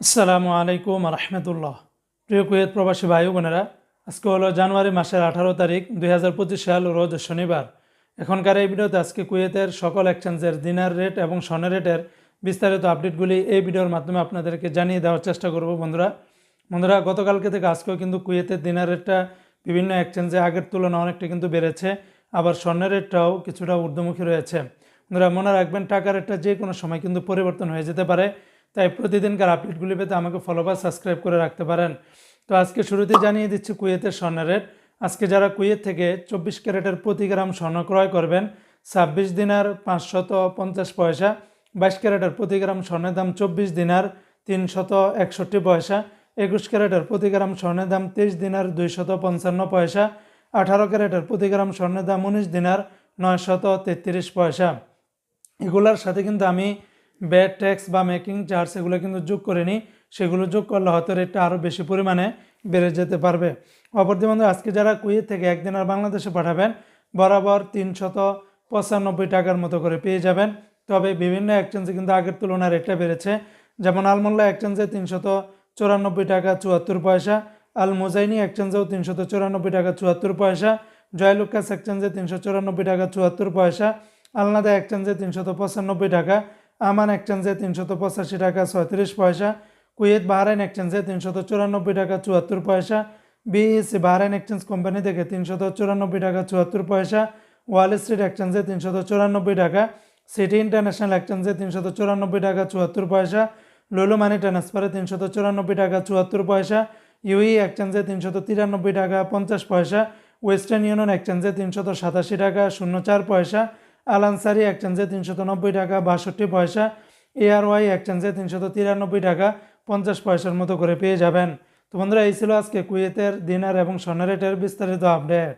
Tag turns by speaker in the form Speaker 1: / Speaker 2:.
Speaker 1: আসসালামু আলাইকুম রহমতুল্লাহ প্রিয় কুয়েত প্রবাসী ভাই বোনেরা আজকে হলো জানুয়ারি মাসের আঠারো তারিখ, দুই হাজার পঁচিশ সাল, রোজ শনিবার। এখনকার এই ভিডিওতে আজকে কুয়েতের সকল এক্সচেঞ্জের দিনার রেট এবং স্বর্ণের রেটের বিস্তারিত আপডেটগুলি এই ভিডিওর মাধ্যমে আপনাদেরকে জানিয়ে দেওয়ার চেষ্টা করব বন্ধুরা। বন্ধুরা, গতকালকে থেকে আজকেও কিন্তু কুয়েতের দিনার রেটটা বিভিন্ন এক্সচেঞ্জে আগের তুলনায় অনেকটা কিন্তু বেড়েছে, আবার স্বর্ণের রেটটাও কিছুটা ঊর্ধ্বমুখী রয়েছে। বন্ধুরা, মনে রাখবেন টাকার রেটটা যে কোনো সময় কিন্তু পরিবর্তন হয়ে যেতে পারে। তাই প্রতিদিনকার আপডেটগুলি পেতে আমাকে ফলো বা সাবস্ক্রাইব করে রাখতে পারেন। তো আজকে শুরুতে জানিয়ে দিচ্ছি কুয়েতের স্বর্ণের রেট আজকে যারা কুয়েত থেকে চব্বিশ ক্যারেটের প্রতি গ্রাম স্বর্ণ ক্রয় করবেন, ছাব্বিশ দিনার পাঁচশত পঞ্চাশ পয়সা, বাইশ ক্যারেটের প্রতি গ্রাম স্বর্ণের দাম চব্বিশ দিনার তিনশত একষট্টি পয়সা, একুশ ক্যারেটের প্রতি গ্রাম স্বর্ণের দাম তেইশ দিনার দুইশত পঞ্চান্ন পয়সা, আঠারো ক্যারেটের প্রতি গ্রাম স্বর্ণের দাম উনিশ দিনার নয়শত তেত্রিশ পয়সা। এগুলার সাথে কিন্তু আমি ব্যাড ট্যাক্স বা মেকিং চার্জ এগুলো কিন্তু যোগ করে নিই। সেগুলো যোগ করলে হয়তো রেটটা আরও বেশি পরিমাণে বেড়ে যেতে পারবে। অপরদি বন্ধু, আজকে যারা কুয়েত থেকে একদিন আর বাংলাদেশে পাঠাবেন, বরাবর তিনশত পঁচানব্বই টাকার মতো করে পেয়ে যাবেন। তবে বিভিন্ন এক্সচেঞ্জে কিন্তু আগের তুলনায় রেটটা বেড়েছে। যেমন আলমোল্লা এক্সচেঞ্জে তিনশত চুরানব্বই টাকা চুয়াত্তর পয়সা আল মোজাইনি এক্সচেঞ্জেও তিনশত চুরানব্বই টাকা চুয়াত্তর পয়সা, জয়লুকাস এক্সচেঞ্জে তিনশো চুরানব্বই টাকা চুয়াত্তর পয়সা, আলনাদা এক্সচেঞ্জে তিনশত পঁচানব্বই টাকা আমান এক্সচেঞ্জে তিনশত পঁচাশি টাকা, ছয়ত্রিশ পয়সা। কুয়েত বাহরাইন এক্সচেঞ্জে তিনশত চুরানব্বই টাকা, চুয়াত্তর পয়সা। বিএসসি বাহরাইন এক্সচেঞ্জ কোম্পানি থেকে তিনশত চুরানব্বই টাকা, চুয়াত্তর পয়সা। ওয়াল স্ট্রিট এক্সচেঞ্জে তিনশত চুরানব্বই টাকা। সিটি ইন্টারন্যাশনাল এক্সচেঞ্জে তিনশত চুরানব্বই টাকা, চুয়াত্তর পয়সা। লুলু মানি ট্রান্সফারে তিনশত চুরানব্বই টাকা, চুয়াত্তর পয়সা। ইউই এক্সচেঞ্জে তিনশত তিরানব্বই টাকা, পঞ্চাশ পয়সা। ওয়েস্টার্ন ইউনিয়ন এক্সচেঞ্জে তিনশত সাতাশি টাকা, শূন্য চার পয়সা। আলানসারি একচেঞ্জে তিনশত নব্বই টাকা, বাষট্টি পয়সা, এআরওয়াই একচেঞ্জে তিনশত তিরানব্বই টাকা, পঞ্চাশ পয়সার মতো করে পেয়ে যাবেন। তো বন্ধুরা, এই ছিল আজকে কুয়েতের দিনার এবং সোনারেটের বিস্তারিত আপডেট।